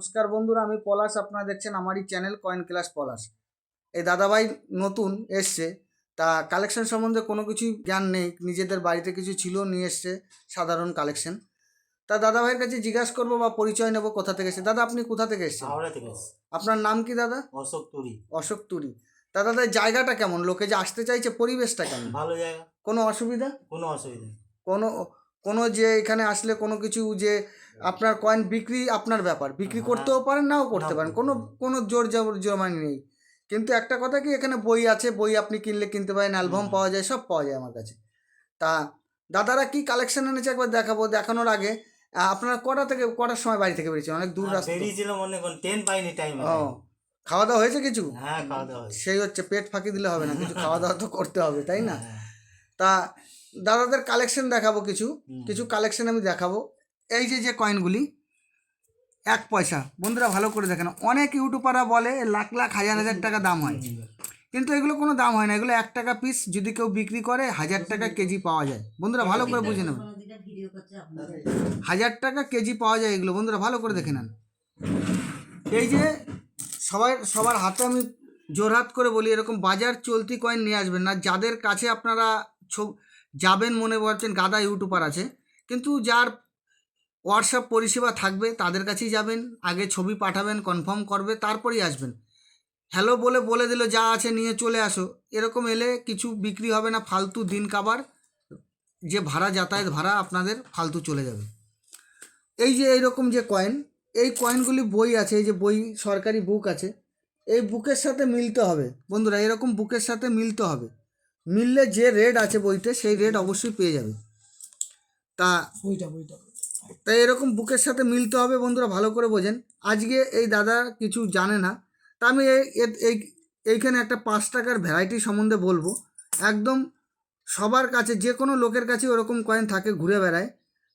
নমস্কার বন্ধুরা আমি পলাশ। আপনারা দেখছেন আমারই চ্যানেল কয়েন ক্লাস পলাশ। এই দাদাভাই নতুন এসছে তা কালেকশন সম্বন্ধে কোনো কিছুই জ্ঞান নেই নিজেদের বাড়িতে কিছু ছিল নিয়ে এসছে সাধারণ কালেকশন তা দাদাভাইয়ের কাছে জিজ্ঞাসা করব বা পরিচয় নেব কোথা থেকে এসছে। দাদা আপনি কোথা থেকে এসছেন? হাওড়া থেকে এসছি। আপনার নাম কি দাদা? অশোক তুরি। অশোক তুরি। তা দাদা জায়গাটা কেমন? লোকে যে আসতে চাইছে পরিবেশটা কেমন? ভালো জায়গা। কোনো অসুবিধা? কোনো অসুবিধা নেই। কোনো কোনো যে এখানে আসলে কোনো কিছু যে আপনার কয়েন বিক্রি আপনার ব্যাপার। বিক্রি হ্যাঁ। করতেও পারেন নাও করতে পারেন। কোনো কোনো জোর জবর জমানি নেই। কিন্তু একটা কথা কি এখানে বই আছে বই আপনি কিনলে কিনতে পারেন অ্যালবাম পাওয়া যায় সব পাওয়া যায় আমার কাছে। তা দাদারা কি কালেকশন এনেছে একবার দেখাবো দেখানোর আগে? আপনারা কটা থেকে কটার সময় বাড়ি থেকে বেরিয়েছেন? অনেক দূর রাস্তা। তো। বেরিয়েছিল ট্রেন পাইনি টাইম ও খাওয়া দাওয়া হয়েছে কিছু? হ্যাঁ খাওয়া দাওয়া সেই হচ্ছে পেট ফাঁকি দিলে হবে না কিছু খাওয়া দাওয়া তো করতে হবে তাই না? হ্যাঁ। তা দাদাদের কালেকশন দেখাবো কিছু কিছু কালেকশন আমি দেখাবো। এই যে যে কয়েনগুলি এক পয়সা। বন্ধুরা ভালো করে দেখেন অনেক ইউটিউবাররা বলে লাখ লাখ হাজার হাজার টাকা দাম হয়। কিন্তু এগুলো কোনো দাম হয় না এগুলো এক টাকা পিস যদি কেউ বিক্রি করে হাজার টাকা কেজি পাওয়া যায়। বন্ধুরা ভালো করে বুঝে নেবেন। হাজার টাকা কেজি পাওয়া যায় এগুলো বন্ধুরা ভালো করে দেখে নেন। এই যে সবাই সবার হাতে আমি জোরহাত করে বলি এরকম বাজার চলতি কয়েন নিয়ে আসবেন না। যাদের কাছে আপনারা যাবেন মনে করছেন গাদা ইউটিউবার আছে, কিন্তু যার হোয়াটসঅ্যাপ পরিষেবা থাকবে তাদের কাছেই যাবেন, আগে ছবি পাঠাবেন কনফার্ম করবে, তারপরেই আসবেন। হ্যালো বলে বলে দিল, যা আছে নিয়ে চলে আসো। এরকম এলে কিছু বিক্রি হবে না, ফালতু দিন কাবার, যে ভাড়া, যাতায়াত ভাড়া আপনাদের ফালতু চলে যাবে। এই যে এইরকম যে কয়েন এই কয়েনগুলি বই আছে, এই যে বই, সরকারি বুক আছে, এই বুকের সাথে মিলতে হবে। বন্ধুরা, এরকম বুকের সাথে মিলতে হবে। মিললে যে রেট আছে বইতে সেই রেট অবশ্যই পেয়ে যাবে। তা বইটা বইটা তাই এরকম বুকের সাথে মিলতে হবে বন্ধুরা ভালো করে বোঝেন। আজকে এই দাদা কিছু জানে না তা আমি এই এইখানে একটা পাঁচ টাকার ভ্যারাইটি সম্বন্ধে বলব। একদম সবার কাছে যে কোনো লোকের কাছে ওরকম কয়েন থাকে ঘুরে বেড়ায়।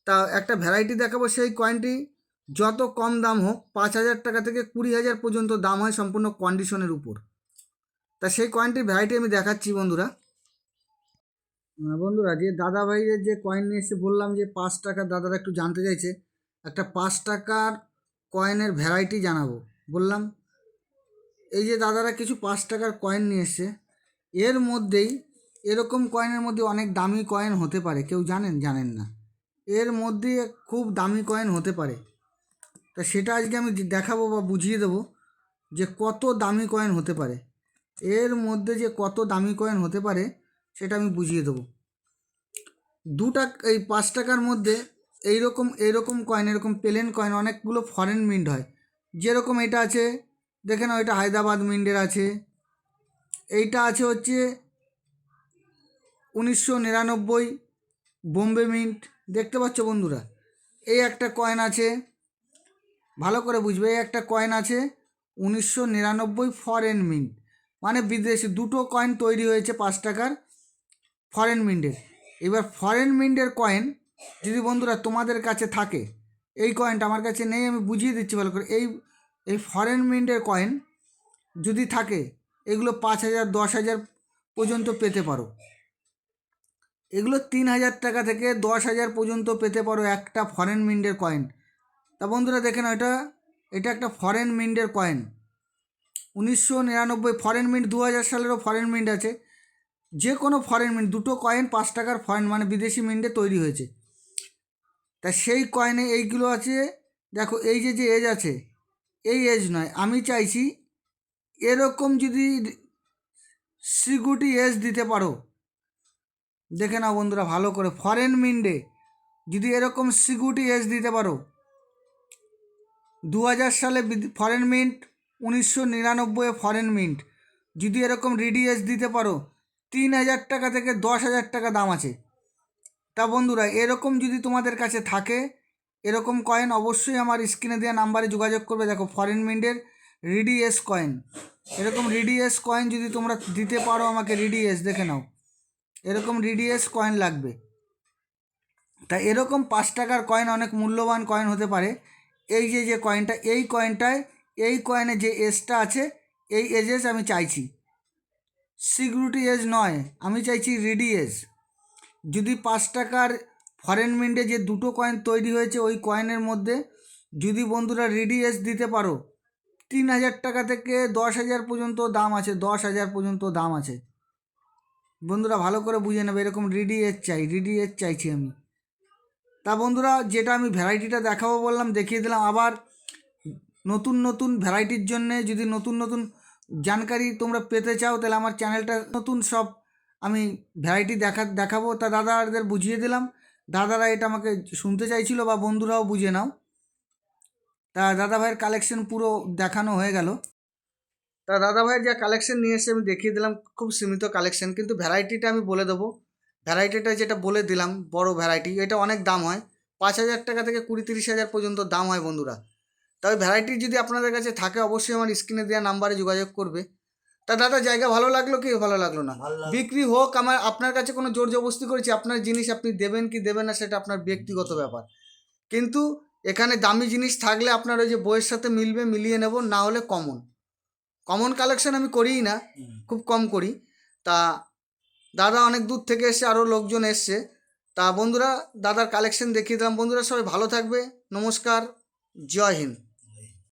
তা একটা ভ্যারাইটি দেখাবো সেই কয়েনটি যত কম দাম হোক পাঁচ হাজার টাকা থেকে কুড়ি হাজার পর্যন্ত দাম হয় সম্পূর্ণ কন্ডিশনের উপর। তা সেই কয়েনটির ভ্যারাইটি আমি দেখাচ্ছি বন্ধুরা। বন্ধুরা, যে দাদা ভাইয়ের যে কয়েন নিয়ে এসে বললাম যে পাঁচ টাকার দাদারা একটু জানতে চাইছে, একটা পাঁচ টাকার কয়েনের ভ্যারাইটি জানাব। বললাম, এই যে দাদারা কিছু পাঁচ টাকার কয়েন নিয়ে এসছে, এর মধ্যেই এরকম কয়েনের মধ্যে অনেক দামি কয়েন হতে পারে। কেউ জানেন? জানেন না। এর মধ্যে খুব দামি কয়েন হতে পারে। তা সেটা আজকে আমি দেখাবো বা বুঝিয়ে দেবো যে কত দামি কয়েন হতে পারে। এর মধ্যে যে কত দামি কয়েন হতে পারে সেটা আমি বুঝিয়ে দেবো। দু টাকা, এই পাঁচ টাকার মধ্যে এইরকম এইরকম কয়েন এরকম প্লেন কয়েন অনেকগুলো ফরেন মিন্ট হয়। যেরকম এটা আছে, দেখে নাও এটা হায়দ্রাবাদ মিন্টের আছে। এইটা আছে হচ্ছে উনিশশো নিরানব্বই বোম্বে মিন্ট দেখতে পাচ্ছ বন্ধুরা? এই একটা কয়েন আছে, ভালো করে বুঝবে, এই একটা কয়েন আছে উনিশশো নিরানব্বই ফরেন মিন্ট মানে বিদেশি, দুটো কয়েন তৈরি হয়েছে পাঁচ টাকার। ফরেন মিন্টের এবার ফরেন মিন্ডের কয়েন যদি বন্ধুরা তোমাদের কাছে থাকে, এই কয়েনটা আমার কাছে নেই, আমি বুঝিয়ে দিচ্ছি ভালো করে। এই এই ফরেন মিন্টের কয়েন যদি থাকে, এগুলো পাঁচ হাজার, দশ হাজার পর্যন্ত পেতে পারো। এগুলো তিন হাজার টাকা থেকে দশ হাজার পর্যন্ত পেতে পারো একটা ফরেন মিন্টের কয়েন তা বন্ধুরা দেখে নাও, এটা এটা একটা ফরেন মিন্টের কয়েন উনিশশো নিরানব্বই ফরেন মিন্ট দু হাজার সালেরও ফরেন মিন্ট আছে। যে কোনো ফরেন মিন্ট দুটো কয়েন পাঁচ টাকার ফরেন মানে বিদেশি মিন্টে তৈরি হয়েছে। তা সেই কয়েনে এইগুলো আছে, দেখো এই যে যে এজ আছে, এই এজ নয়, আমি চাইছি এরকম যদি সিকিউরিটি এজ দিতে পারো, দেখে নাও বন্ধুরা ভালো করে ফরেন মিন্টে যদি এরকম সিকিউরিটি এজ দিতে পারো দু হাজার সালে ফরেন মিন্ট উনিশশো নিরানব্বই ফরেন মিন্ট যদি এরকম রিডিএস দিতে পারো তিন হাজার টাকা থেকে দশ হাজার টাকা দাম আছে। তা বন্ধুরা, এরকম যদি তোমাদের কাছে থাকে, এরকম কয়েন অবশ্যই আমার স্ক্রিনে দেওয়া নাম্বারে যোগাযোগ করবে। দেখো ফরেন মিন্টের রিডিএস কয়েন এরকম রিডিএস কয়েন যদি তোমরা দিতে পারো আমাকে রিডিএস দেখে নাও। এরকম রিডিএস কয়েন লাগবে। তা এরকম পাঁচ টাকার কয়েন অনেক মূল্যবান কয়েন হতে পারে। এই যে যে কয়েনটা এই কয়েনটায় এই কয়েনে যে এজটা আছে, এই এজেস আমি চাইছি। সিকিউরিটি এজ নয়, আমি চাইছি রেডি এজ। যদি পাঁচ টাকার ফরেন মিন্টে যে দুটো কয়েন তৈরি হয়েছে ওই কয়েনের মধ্যে যদি বন্ধুরা রেডি এস দিতে পারো, তিন হাজার টাকা থেকে দশ হাজার পর্যন্ত দাম আছে, দশ হাজার পর্যন্ত দাম আছে। বন্ধুরা ভালো করে বুঝে নেবে, এরকম রেডি এজ চাই, রেডি এজ চাইছি আমি। তা বন্ধুরা, যেটা আমি ভ্যারাইটিটা দেখাবো বললাম, দেখিয়ে দিলাম। আবার নতুন নতুন ভ্যারাইটির জন্যে যদি নতুন নতুন জানকারি তোমরা পেতে চাও, তাহলে আমার চ্যানেলটা নতুন সব আমি ভ্যারাইটি দেখা, দেখাবো। তা দাদাদের বুঝিয়ে দিলাম। দাদারা এটা আমাকে শুনতে চাইছিল বা বন্ধুরাও বুঝে নাও। তা দাদা ভাইয়ের কালেকশন পুরো দেখানো হয়ে গেল। তা দাদা ভাইয়ের যা কালেকশন নিয়ে এসে আমি দেখিয়ে দিলাম, খুব সীমিত কালেকশন কিন্তু ভ্যারাইটিটা আমি বলে দেবো। ভ্যারাইটিটা যেটা বলে দিলাম, বড় ভ্যারাইটি এটা অনেক দাম হয়। পাঁচ হাজার টাকা থেকে কুড়ি তিরিশ হাজার পর্যন্ত দাম হয় বন্ধুরা। তবে ভ্যারাইটি যদি আপনাদের কাছে থাকে অবশ্যই আমার স্ক্রিনে দেওয়া নাম্বারে যোগাযোগ করবে। তা দাদা জায়গা ভালো লাগল কি? ভালো লাগল না। বিক্রি হোক আমার আপনার কাছে কোনো জোর জবস্তি করেছি আপনার জিনিস আপনি দেবেন কি দেবেন না সেটা আপনার ব্যক্তিগত ব্যাপার। কিন্তু এখানে দামি জিনিস থাকলে আপনার ওই যে বইয়ের সাথে মিলবে মিলিয়ে নেব না হলে কমন কমন কালেকশন আমি করিই না খুব কম করি। তা দাদা অনেক দূর থেকে এসছে আরও লোকজন এসছে। তা বন্ধুরা দাদার কালেকশন দেখিয়ে দিলাম। বন্ধুরা সবাই ভালো থাকবে। নমস্কার। জয় হিন্দ।